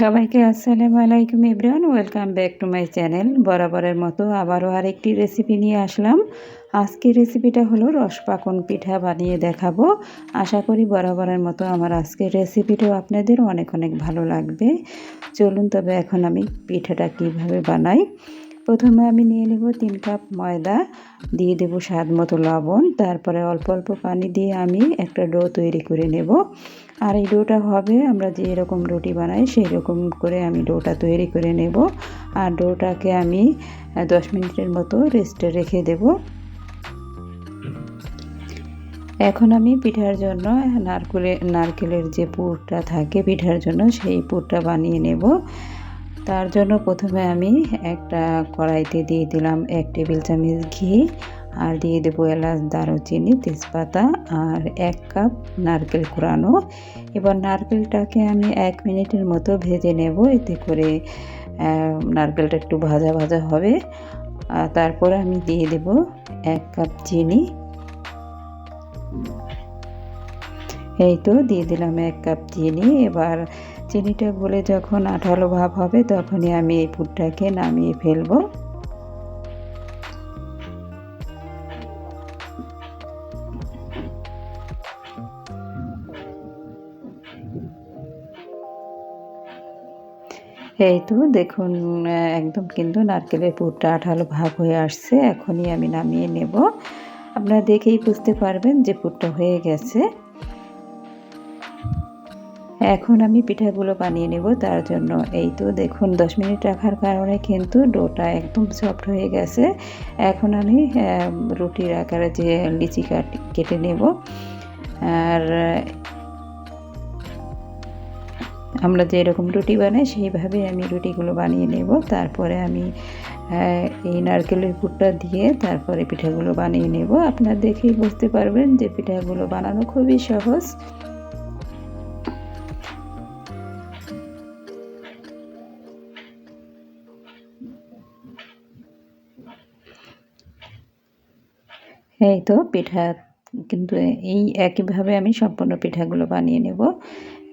সবাইকে আসসালামু আলাইকুম Ibran welcome back to my channel. বরাবরের মতো আবারও আরেকটি রেসিপি নিয়ে আসলাম। আজকের রেসিপিটা হলো রসপাকন পিঠা বানিয়ে দেখাবো। আশা করি বরাবরের মতো আমার আজকের রেসিপিটাও আপনাদের অনেক অনেক ভালো লাগবে। চলুন তবে এখন আমি পিঠাটা কীভাবে বানাই। প্রথমে আমি নিয়ে নেব তিন কাপ ময়দা, দিয়ে দেব স্বাদ মতো লবণ, তারপরে অল্প অল্প পানি দিয়ে আমি একটা ডো তৈরি করে নেব। আর এই ডোটা হবে, আমরা যে এরকম রুটি বানাই সেই রকম করে আমি ডোটা তৈরি করে নেব। আর ডোটাকে আমি দশ মিনিটের মতো রেস্টে রেখে দেব। এখন আমি পিঠার জন্য নারকেলের নারকেলের যে পুরটা থাকে পিঠার জন্য সেই পুরটা বানিয়ে নেব। তার জন্য প্রথমে আমি একটা কড়াইতে দিয়ে দিলাম এক টেবিল চামচ ঘি আর দিয়ে দেবো এলাচ, দারুচিনি, তেজপাতা আর এক কাপ নারকেল কুড়ানো। এবার নারকেলটাকে আমি এক মিনিটের মতো ভেজে নেব, এতে করে নারকেলটা একটু ভাজা ভাজা হবে। আর তারপরে আমি দিয়ে দেব এক কাপ চিনি। এই তো, দিয়ে দিলাম এক কাপ চিনি। এবার চিনিটা গলে যখন আঠালো ভাব হবে, তখনই আমি এই পুরটাকে নামিয়ে ফেলব। এই তো দেখুন, একদম কিন্তু নারকেলের পুরটা আঠালো ভাব হয়ে আসছে, এখনই আমি নামিয়ে নেব। আপনারা দেখেই বুঝতে পারবেন যে পুরটা হয়ে গেছে। এখন আমি পিঠাগুলো বানিয়ে নেব, তার জন্য এই তো দেখুন, দশ মিনিট রাখার কারণে কিন্তু ডোটা একদম সফট হয়ে গেছে। এখন আমি রুটির আকারে যে লিচি কাট কেটে নেব। আর, আমরা যে এরকম রুটি বানাই সেইভাবে আমি রুটিগুলো বানিয়ে নেব। তারপরে আমি এই নারকেলের পুরটা দিয়ে তারপরে পিঠাগুলো বানিয়ে নেব। আপনারা দেখেই বুঝতে পারবেন যে পিঠাগুলো বানানো খুবই সহজ। এই তো পিঠা, কিন্তু এই একইভাবে আমি সম্পূর্ণ পিঠাগুলো বানিয়ে নেব।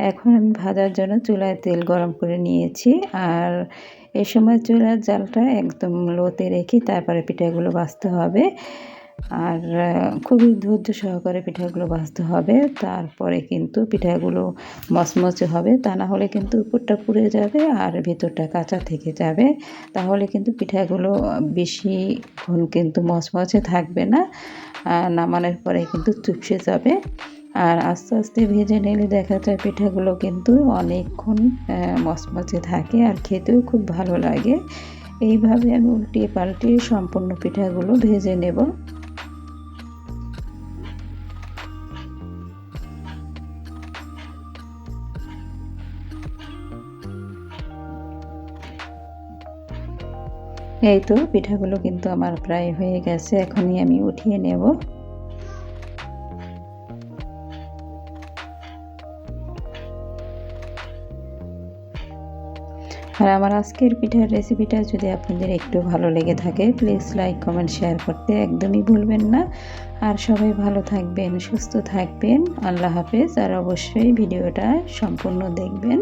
এখন আমি ভাজার জন্য চুলায় তেল গরম করে নিয়েছি। আর এ সময় চুলার জালটা একদম লোতে রেখে তারপরে পিঠাগুলো বাছতে হবে। আর খুবই ধৈর্য সহকারে পিঠাগুলো ভাজতে হবে। তারপরে কিন্তু পিঠাগুলো মচমচে হবে। তা না হলে কিন্তু উপরটা পুড়ে যাবে আর ভেতরটা কাঁচা থেকে যাবে। তাহলে কিন্তু পিঠাগুলো বেশিক্ষণ কিন্তু মচমচে থাকবে না। নামানোর পরে কিন্তু চুপসে যাবে। আর আস্তে আস্তে ভেজে নিলে দেখা যায় পিঠাগুলো কিন্তু অনেকক্ষণ মচমচে থাকে আর খেতেও খুব ভালো লাগে। এইভাবে আমি উল্টিয়ে পাল্টিয়ে সম্পূর্ণ পিঠাগুলো ভেজে নেব। এই তো পিঠাগুলো কিন্তু আমার প্রায় হয়ে গেছে, এখনই আমি উঠিয়ে নেব। আর আমার আজকের পিঠার রেসিপিটা যদি আপনাদের একটু ভালো লেগে থাকে প্লিজ লাইক কমেন্ট শেয়ার করতে একদমই ভুলবেন না। আর সবাই ভালো থাকবেন, সুস্থ থাকবেন, আল্লাহ হাফেজ। আর অবশ্যই ভিডিওটা সম্পূর্ণ দেখবেন।